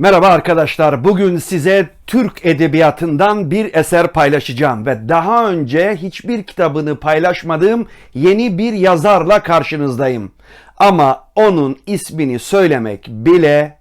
Merhaba arkadaşlar. Bugün size Türk edebiyatından bir eser paylaşacağım ve daha önce hiçbir kitabını paylaşmadığım yeni bir yazarla karşınızdayım. Ama onun ismini söylemek bile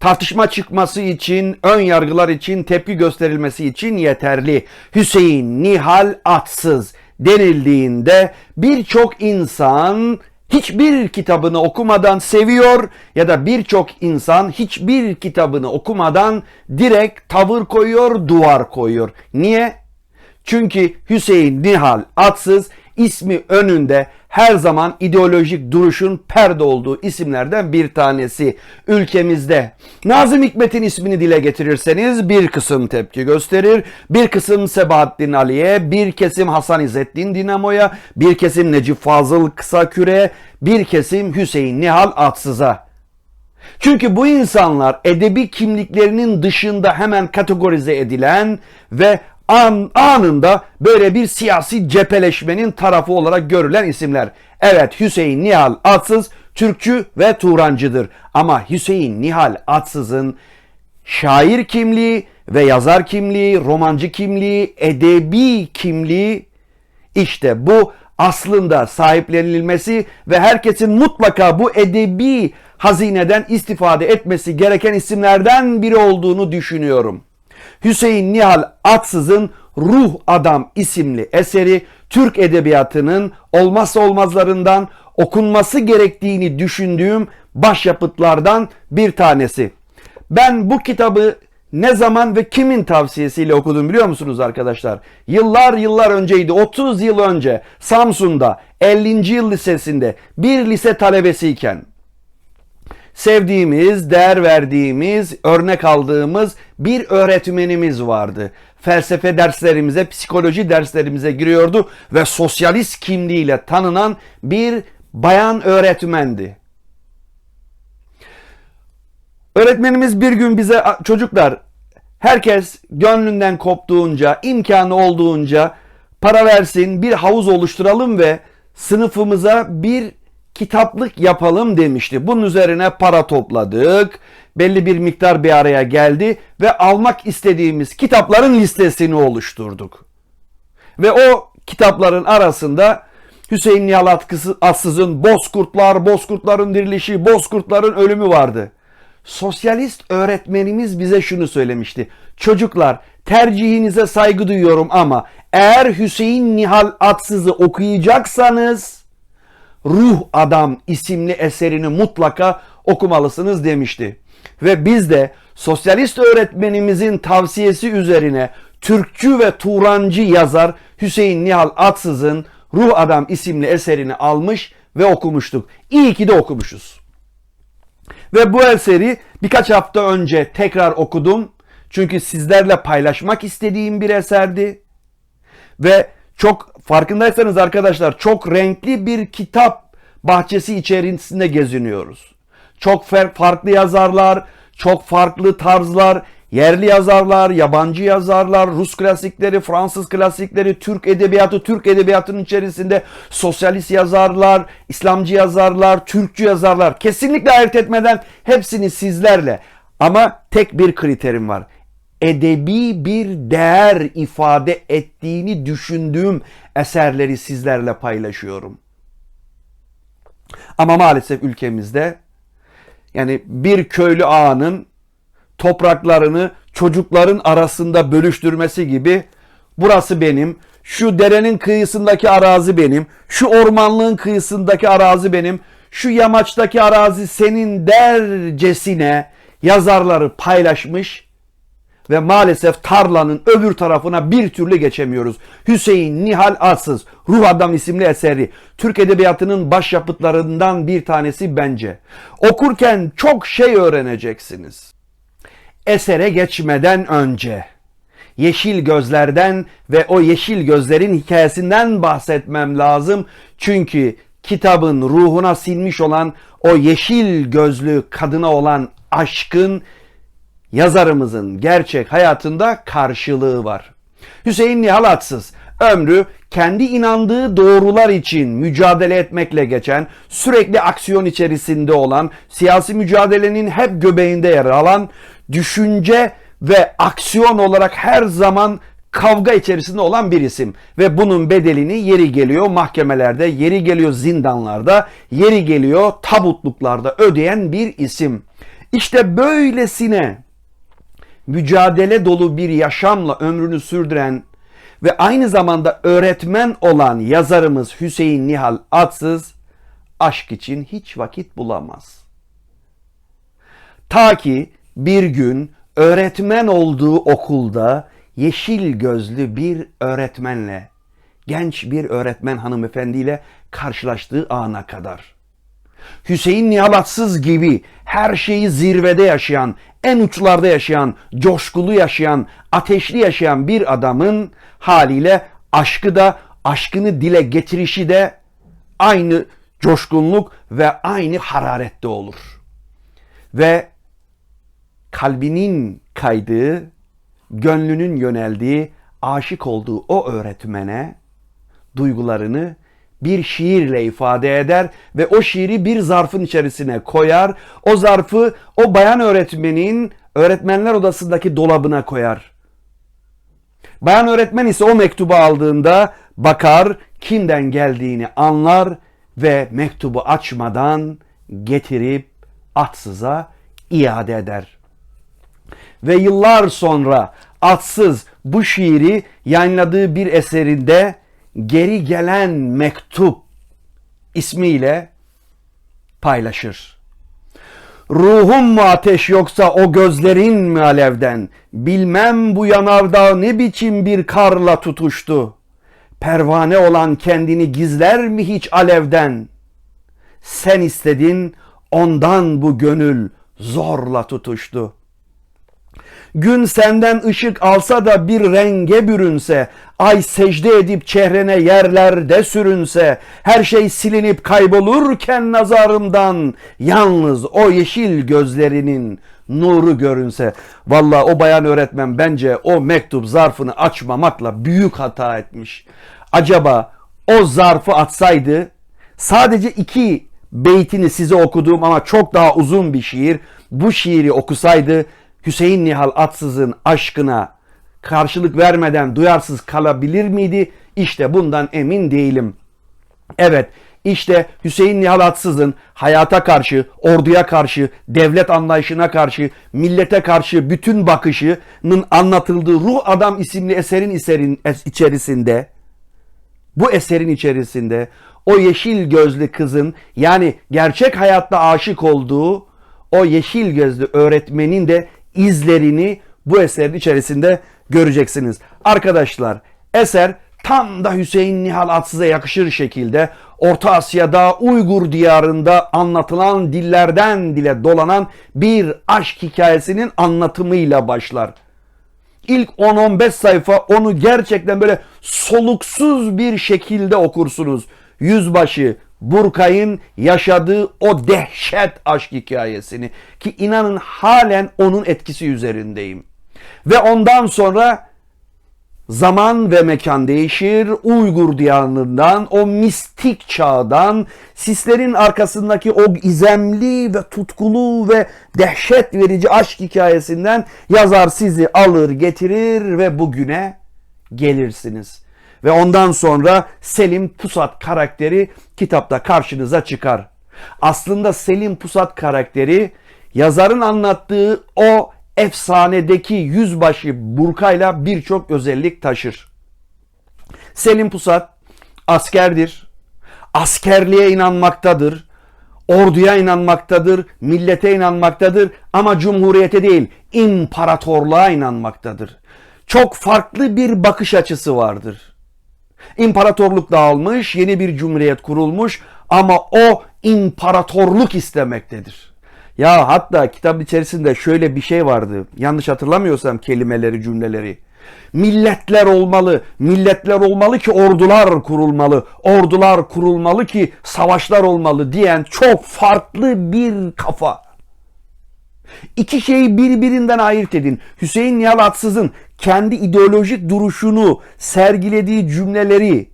tartışma çıkması için, ön yargılar için, tepki gösterilmesi için yeterli. Hüseyin Nihal Atsız denildiğinde birçok insan hiçbir kitabını okumadan seviyor ya da birçok insan hiçbir kitabını okumadan direkt tavır koyuyor, duvar koyuyor. Niye? Çünkü Hüseyin Nihal Atsız ismi önünde her zaman ideolojik duruşun perde olduğu isimlerden bir tanesi ülkemizde. Nazım Hikmet'in ismini dile getirirseniz bir kısım tepki gösterir, bir kısım Sebahattin Ali'ye, bir kesim Hasan İzzettin Dinamo'ya, bir kesim Necip Fazıl Kısaküre, bir kesim Hüseyin Nihal Atsız'a. Çünkü bu insanlar edebi kimliklerinin dışında hemen kategorize edilen ve an, anında böyle bir siyasi cepheleşmenin tarafı olarak görülen isimler. Evet Hüseyin Nihal Atsız Türkçü ve Turancıdır. Ama Hüseyin Nihal Atsız'ın şair kimliği ve yazar kimliği, romancı kimliği, edebi kimliği işte bu aslında sahiplenilmesi ve herkesin mutlaka bu edebi hazineden istifade etmesi gereken isimlerden biri olduğunu düşünüyorum. Hüseyin Nihal Atsız'ın Ruh Adam isimli eseri Türk edebiyatının olmazsa olmazlarından okunması gerektiğini düşündüğüm başyapıtlardan bir tanesi. Ben bu kitabı ne zaman ve kimin tavsiyesiyle okudum biliyor musunuz arkadaşlar? Yıllar yıllar önceydi. 30 yıl önce Samsun'da 50. yıl lisesinde bir lise talebesiyken sevdiğimiz, değer verdiğimiz, örnek aldığımız bir öğretmenimiz vardı. Felsefe derslerimize, psikoloji derslerimize giriyordu ve sosyalist kimliğiyle tanınan bir bayan öğretmendi. Öğretmenimiz bir gün bize çocuklar herkes gönlünden koptuğunca, imkanı olduğunca para versin, bir havuz oluşturalım ve sınıfımıza bir kitaplık yapalım demişti. Bunun üzerine para topladık. Belli bir miktar bir araya geldi ve almak istediğimiz kitapların listesini oluşturduk. Ve o kitapların arasında Hüseyin Nihal Atsız'ın Bozkurtlar, Bozkurtların Dirilişi, Bozkurtların Ölümü vardı. Sosyalist öğretmenimiz bize şunu söylemişti. Çocuklar tercihinize saygı duyuyorum ama eğer Hüseyin Nihal Atsız'ı okuyacaksanız Ruh Adam isimli eserini mutlaka okumalısınız demişti. Ve biz de sosyalist öğretmenimizin tavsiyesi üzerine Türkçü ve Turancı yazar Hüseyin Nihal Atsız'ın Ruh Adam isimli eserini almış ve okumuştuk. İyi ki de okumuşuz. Ve bu eseri birkaç hafta önce tekrar okudum. Çünkü sizlerle paylaşmak istediğim bir eserdi. Ve çok farkındaysanız arkadaşlar çok renkli bir kitap bahçesi içerisinde geziniyoruz. Çok farklı yazarlar, çok farklı tarzlar, yerli yazarlar, yabancı yazarlar, Rus klasikleri, Fransız klasikleri, Türk edebiyatı, Türk edebiyatının içerisinde sosyalist yazarlar, İslamcı yazarlar, Türkçü yazarlar. Kesinlikle ayırt etmeden hepsini sizlerle ama tek bir kriterim var edebi bir değer ifade ettiğini düşündüğüm eserleri sizlerle paylaşıyorum. Ama maalesef ülkemizde yani bir köylü ağanın topraklarını çocukların arasında bölüştürmesi gibi burası benim, şu derenin kıyısındaki arazi benim, şu ormanlığın kıyısındaki arazi benim, şu yamaçtaki arazi senin dercesine yazarları paylaşmış ve maalesef tarlanın öbür tarafına bir türlü geçemiyoruz. Hüseyin Nihal Arsız Ruh Adam isimli eseri Türk edebiyatının başyapıtlarından bir tanesi bence. Okurken çok şey öğreneceksiniz. Esere geçmeden önce yeşil gözlerden ve o yeşil gözlerin hikayesinden bahsetmem lazım. Çünkü kitabın ruhuna silmiş olan o yeşil gözlü kadına olan aşkın yazarımızın gerçek hayatında karşılığı var. Hüseyin Nihalatsız ömrü kendi inandığı doğrular için mücadele etmekle geçen, sürekli aksiyon içerisinde olan, siyasi mücadelenin hep göbeğinde yer alan, düşünce ve aksiyon olarak her zaman kavga içerisinde olan bir isim ve bunun bedelini yeri geliyor mahkemelerde, yeri geliyor zindanlarda, yeri geliyor tabutluklarda ödeyen bir isim. İşte böylesine mücadele dolu bir yaşamla ömrünü sürdüren ve aynı zamanda öğretmen olan yazarımız Hüseyin Nihal Atsız aşk için hiç vakit bulamaz. Ta ki bir gün öğretmen olduğu okulda yeşil gözlü bir öğretmenle, genç bir öğretmen hanımefendiyle karşılaştığı ana kadar. Hüseyin Nihalatsız gibi her şeyi zirvede yaşayan, en uçlarda yaşayan, coşkulu yaşayan, ateşli yaşayan bir adamın haliyle aşkı da, aşkını dile getirişi de aynı coşkunluk ve aynı hararette olur. Ve kalbinin kaydığı, gönlünün yöneldiği, aşık olduğu o öğretmene duygularını bir şiirle ifade eder ve o şiiri bir zarfın içerisine koyar. O zarfı o bayan öğretmenin öğretmenler odasındaki dolabına koyar. Bayan öğretmen ise o mektubu aldığında bakar, kimden geldiğini anlar ve mektubu açmadan getirip atsıza iade eder. Ve yıllar sonra atsız bu şiiri yayınladığı bir eserinde geri gelen mektup ismiyle paylaşır. Ruhum mu ateş yoksa o gözlerin mi alevden? Bilmem bu yanardağ ne biçim bir karla tutuştu. Pervane olan kendini gizler mi hiç alevden? Sen istedin ondan bu gönül zorla tutuştu. Gün senden ışık alsa da bir renge bürünse, ay secde edip çehrene yerlerde sürünse, her şey silinip kaybolurken nazarımdan, yalnız o yeşil gözlerinin nuru görünse. Valla o bayan öğretmen bence o mektup zarfını açmamakla büyük hata etmiş. Acaba o zarfı atsaydı sadece iki beytini size okuduğum ama çok daha uzun bir şiir bu şiiri okusaydı Hüseyin Nihal Atsız'ın aşkına karşılık vermeden duyarsız kalabilir miydi? İşte bundan emin değilim. Evet, işte Hüseyin Nihal Atsız'ın hayata karşı, orduya karşı, devlet anlayışına karşı, millete karşı bütün bakışının anlatıldığı Ruh Adam isimli eserin eserin içerisinde bu eserin içerisinde o yeşil gözlü kızın yani gerçek hayatta aşık olduğu o yeşil gözlü öğretmenin de izlerini bu eserin içerisinde göreceksiniz. Arkadaşlar eser tam da Hüseyin Nihal Atsız'a yakışır şekilde Orta Asya'da Uygur diyarında anlatılan dillerden dile dolanan bir aşk hikayesinin anlatımıyla başlar. İlk 10-15 sayfa onu gerçekten böyle soluksuz bir şekilde okursunuz. Yüzbaşı, Burkay'ın yaşadığı o dehşet aşk hikayesini ki inanın halen onun etkisi üzerindeyim. Ve ondan sonra zaman ve mekan değişir. Uygur diyarından, o mistik çağdan, sislerin arkasındaki o gizemli ve tutkulu ve dehşet verici aşk hikayesinden yazar sizi alır getirir ve bugüne gelirsiniz. Ve ondan sonra Selim Pusat karakteri kitapta karşınıza çıkar. Aslında Selim Pusat karakteri yazarın anlattığı o efsanedeki yüzbaşı Burka'yla birçok özellik taşır. Selim Pusat askerdir. Askerliğe inanmaktadır. Orduya inanmaktadır, millete inanmaktadır ama cumhuriyete değil, imparatorluğa inanmaktadır. Çok farklı bir bakış açısı vardır. İmparatorluk dağılmış, yeni bir cumhuriyet kurulmuş ama o imparatorluk istemektedir. Ya hatta kitabın içerisinde şöyle bir şey vardı. Yanlış hatırlamıyorsam kelimeleri, cümleleri. Milletler olmalı, milletler olmalı ki ordular kurulmalı, ordular kurulmalı ki savaşlar olmalı diyen çok farklı bir kafa. İki şeyi birbirinden ayırt edin. Hüseyin Nihal Atsız'ın kendi ideolojik duruşunu, sergilediği cümleleri,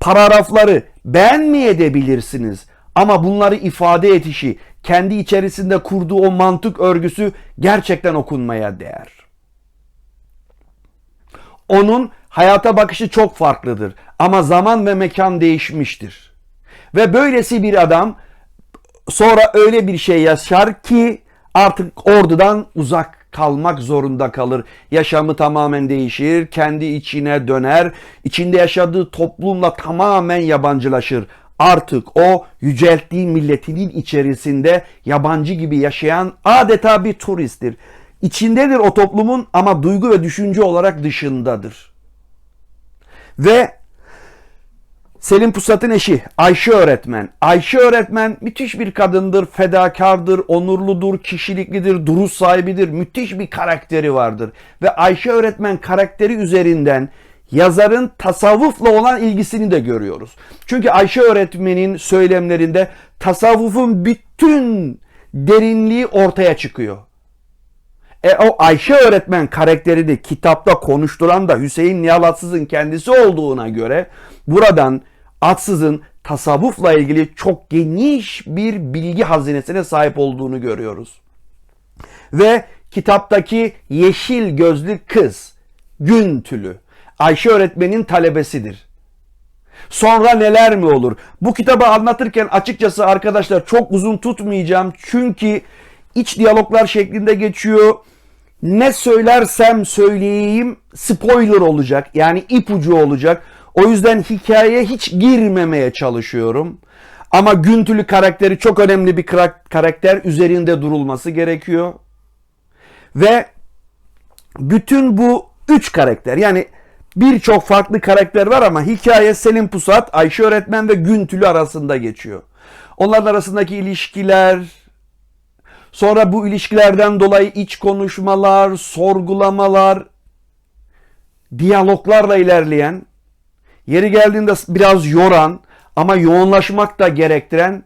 paragrafları beğenmeyebilirsiniz. Ama bunları ifade etişi, kendi içerisinde kurduğu o mantık örgüsü gerçekten okunmaya değer. Onun hayata bakışı çok farklıdır ama zaman ve mekan değişmiştir. Ve böylesi bir adam sonra öyle bir şey yaşar ki artık ordudan uzak kalmak zorunda kalır. Yaşamı tamamen değişir, kendi içine döner, içinde yaşadığı toplumla tamamen yabancılaşır. Artık o yücelttiği milletinin içerisinde yabancı gibi yaşayan adeta bir turisttir. İçindedir o toplumun ama duygu ve düşünce olarak dışındadır. Ve Selim Pusat'ın eşi Ayşe öğretmen. Ayşe öğretmen müthiş bir kadındır, fedakardır, onurludur, kişiliklidir, duruş sahibidir, müthiş bir karakteri vardır. Ve Ayşe öğretmen karakteri üzerinden yazarın tasavvufla olan ilgisini de görüyoruz. Çünkü Ayşe öğretmenin söylemlerinde tasavvufun bütün derinliği ortaya çıkıyor. E o Ayşe öğretmen karakterini kitapta konuşturan da Hüseyin Nihal Atsız'ın kendisi olduğuna göre buradan Atsız'ın tasavvufla ilgili çok geniş bir bilgi hazinesine sahip olduğunu görüyoruz. Ve kitaptaki yeşil gözlü kız Güntülü Ayşe öğretmenin talebesidir. Sonra neler mi olur? Bu kitabı anlatırken açıkçası arkadaşlar çok uzun tutmayacağım. Çünkü iç diyaloglar şeklinde geçiyor. Ne söylersem söyleyeyim spoiler olacak. Yani ipucu olacak. O yüzden hikayeye hiç girmemeye çalışıyorum. Ama Güntülü karakteri çok önemli bir karakter. Üzerinde durulması gerekiyor. Ve bütün bu üç karakter yani birçok farklı karakter var ama hikaye Selim Pusat, Ayşe öğretmen ve Güntülü arasında geçiyor. Onların arasındaki ilişkiler, sonra bu ilişkilerden dolayı iç konuşmalar, sorgulamalar, diyaloglarla ilerleyen, yeri geldiğinde biraz yoran ama yoğunlaşmak da gerektiren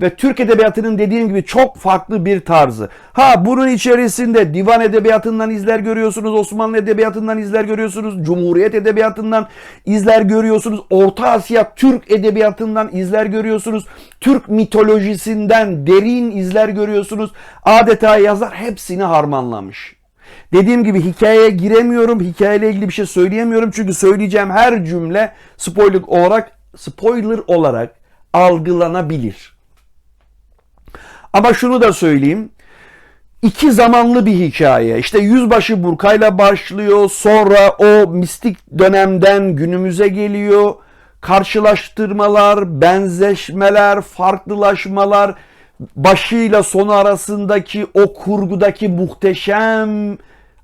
ve Türk edebiyatının dediğim gibi çok farklı bir tarzı. Ha bunun içerisinde divan edebiyatından izler görüyorsunuz, Osmanlı edebiyatından izler görüyorsunuz, Cumhuriyet edebiyatından izler görüyorsunuz, Orta Asya Türk edebiyatından izler görüyorsunuz, Türk mitolojisinden derin izler görüyorsunuz. Adeta yazar hepsini harmanlamış. Dediğim gibi hikayeye giremiyorum, hikayeyle ilgili bir şey söyleyemiyorum çünkü söyleyeceğim her cümle spoiler olarak spoiler olarak algılanabilir. Ama şunu da söyleyeyim. İki zamanlı bir hikaye. İşte Yüzbaşı Burkay'la başlıyor. Sonra o mistik dönemden günümüze geliyor. Karşılaştırmalar, benzeşmeler, farklılaşmalar, başıyla sonu arasındaki o kurgudaki muhteşem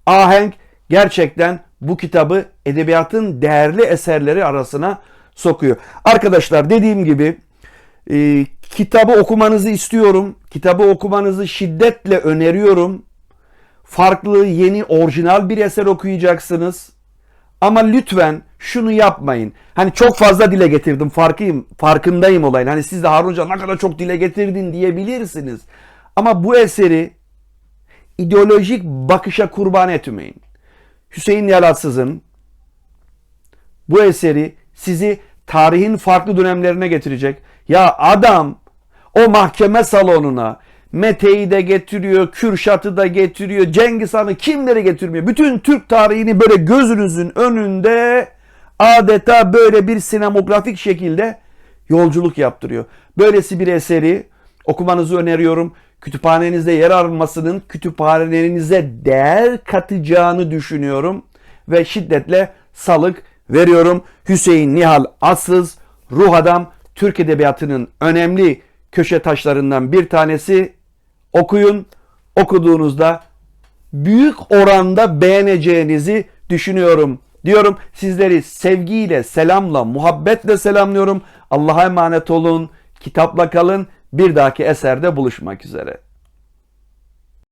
ahenk gerçekten bu kitabı edebiyatın değerli eserleri arasına sokuyor. Arkadaşlar dediğim gibi e, kitabı okumanızı istiyorum. Kitabı okumanızı şiddetle öneriyorum. Farklı, yeni, orijinal bir eser okuyacaksınız. Ama lütfen şunu yapmayın. Hani çok fazla dile getirdim farkıyım, farkındayım olayın. Hani siz de Harun Hoca ne kadar çok dile getirdin diyebilirsiniz. Ama bu eseri ideolojik bakışa kurban etmeyin. Hüseyin Yalatsız'ın bu eseri sizi tarihin farklı dönemlerine getirecek. Ya adam o mahkeme salonuna Mete'yi de getiriyor, Kürşat'ı da getiriyor, Cengiz Han'ı kimleri getirmiyor. Bütün Türk tarihini böyle gözünüzün önünde adeta böyle bir sinemografik şekilde yolculuk yaptırıyor. Böylesi bir eseri okumanızı öneriyorum. Kütüphanenizde yer almasının kütüphanelerinize değer katacağını düşünüyorum ve şiddetle salık veriyorum. Hüseyin Nihal Atsız, Ruh Adam, Türk Edebiyatı'nın önemli köşe taşlarından bir tanesi. Okuyun, okuduğunuzda büyük oranda beğeneceğinizi düşünüyorum. Diyorum sizleri sevgiyle, selamla, muhabbetle selamlıyorum. Allah'a emanet olun, kitapla kalın. Bir dahaki eserde buluşmak üzere.